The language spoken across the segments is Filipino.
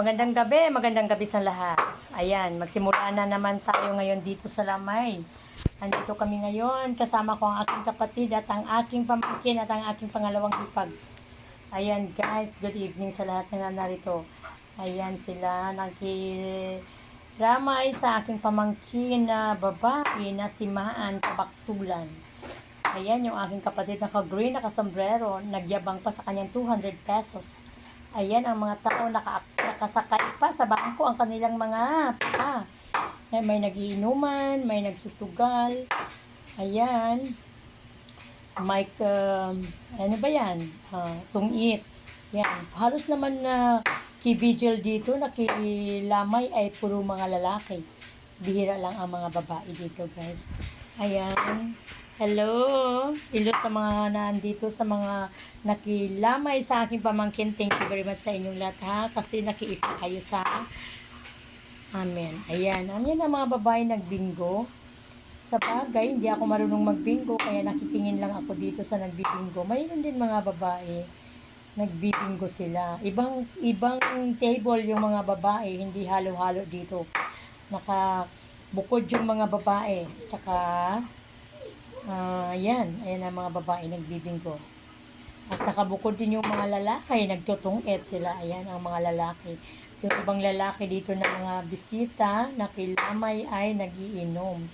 Magandang gabi, magandang gabi sa lahat. Ayan, magsimula na naman tayo ngayon dito sa Lamay. Andito kami ngayon, kasama ko ang aking kapatid at ang aking pamangkin at ang aking pangalawang hipag. Ayan guys, good evening sa lahat na narito. Ayan sila, nakiramay sa aking pamangkin na babae na si Maan Kabaktulan. Ayan yung aking kapatid naka-green, naka-sombrero, nagyabang pa sa kanyang 200 pesos. Ayan ang mga tao naka, nakasakay pa sa bangko ang kanilang mga pa. May, may nagiinuman, may nagsusugal. Ayan. Mike, um, ano ba yan? Uh, tungit. Yan. Halos naman na kivigil dito, nakilamay ay puro mga lalaki. Bihira lang ang mga babae dito, guys. Ayan. Hello! Hello sa mga nandito, sa mga nakilamay sa aking pamangkin. Thank you very much sa inyong lahat ha. Kasi nakiisa kayo sa Amen. Ayan. Ayan ang mga babae nagbingo. Sa bagay, hindi ako marunong magbingo. Kaya nakitingin lang ako dito sa nagbibingo. Mayroon din mga babae nagbibingo sila. Ibang ibang table yung mga babae, hindi halo-halo dito. Naka bukod yung mga babae. Tsaka Ah, yan, ayan ang mga babae nagbibinggo. At nakabukod din yung mga lalaki, nagtutungit sila. Ayan ang mga lalaki. Yung ibang lalaki dito na mga bisita, nakilamay ay nagiinom.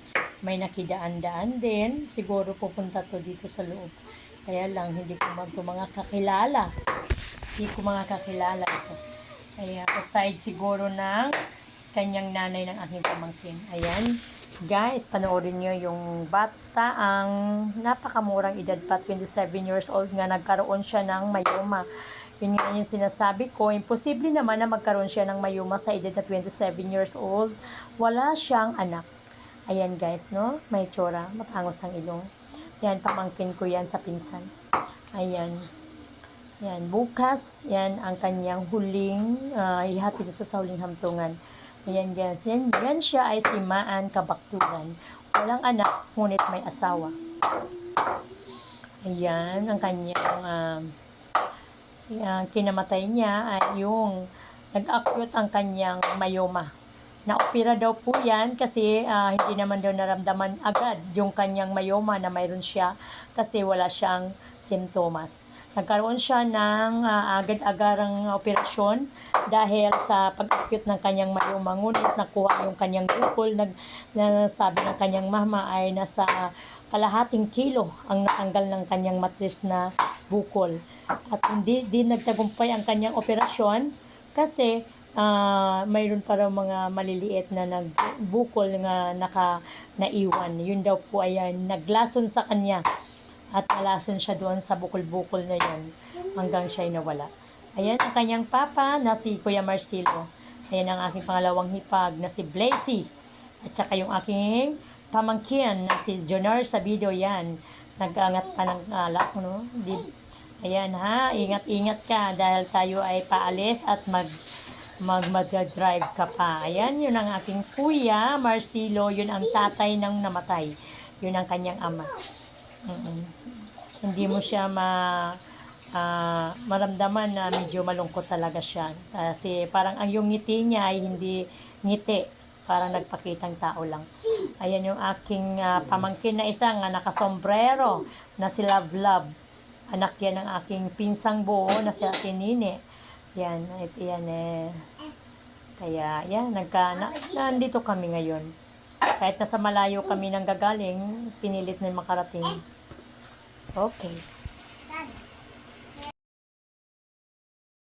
May nakidaan-daan din. Siguro pupunta to dito sa loob. Kaya lang, hindi ko mag mga kakilala. Hindi ko mga kakilala ito. Kaya aside siguro ng kanyang nanay ng aking pamangkin. Ayan. Guys, panoorin nyo yung bata ang napakamurang edad pa, 27 years old nga nagkaroon siya ng mayoma. Yun nga yung sinasabi ko, imposible naman na magkaroon siya ng mayoma sa edad na 27 years old. Wala siyang anak. Ayan guys, no? May tsura, matangos ang ilong. Yan, pamangkin ko yan sa pinsan. Ayan. Yan, bukas, yan ang kanyang huling, uh, ihatid sa sa huling hamtungan. Ayan guys, yan, yan siya ay si Maan Kabaktulan. Walang anak, ngunit may asawa. Ayan, ang kanyang uh, uh, kinamatay niya ay yung nag-acute ang kanyang mayoma. Na-opera daw po yan kasi uh, hindi naman daw naramdaman agad yung kanyang mayoma na mayroon siya kasi wala siyang simptomas. Nagkaroon siya ng uh, agad-agarang operasyon dahil sa pag-acute ng kanyang mayoma. Ngunit nakuha yung kanyang bukol. Nag, na sabi ng kanyang mama ay nasa kalahating kilo ang natanggal ng kanyang matris na bukol. At hindi din nagtagumpay ang kanyang operasyon kasi uh, mayroon pa raw mga maliliit na nagbukol nga naka naiwan. Yun daw po ay naglason sa kanya at nalason siya doon sa bukol-bukol na yun hanggang siya ay nawala. Ayan ang kanyang papa na si Kuya Marcelo. Ayan ang aking pangalawang hipag na si Blazy. At saka yung aking pamangkin na si Jonar Sabido yan. Nag-angat pa ng alak, no? Di, ayan ha, ingat-ingat ka dahil tayo ay paalis at mag mag mag-drive ka pa. Ayan, yun ang aking kuya, Marcelo, yun ang tatay ng namatay. Yun ang kanyang ama. Mm-mm. Hindi mo siya ma uh, maramdaman na medyo malungkot talaga siya. Kasi parang ang yung ngiti niya ay hindi ngiti. Parang nagpakitang tao lang. Ayan yung aking uh, pamangkin na isa nga nakasombrero na si Love Love. Anak yan ng aking pinsang buo na si Ate Nini. Yan, ito yan eh. Kaya, yan, nagka, na, nandito kami ngayon. Kahit nasa malayo kami nang gagaling, pinilit na makarating. Okay.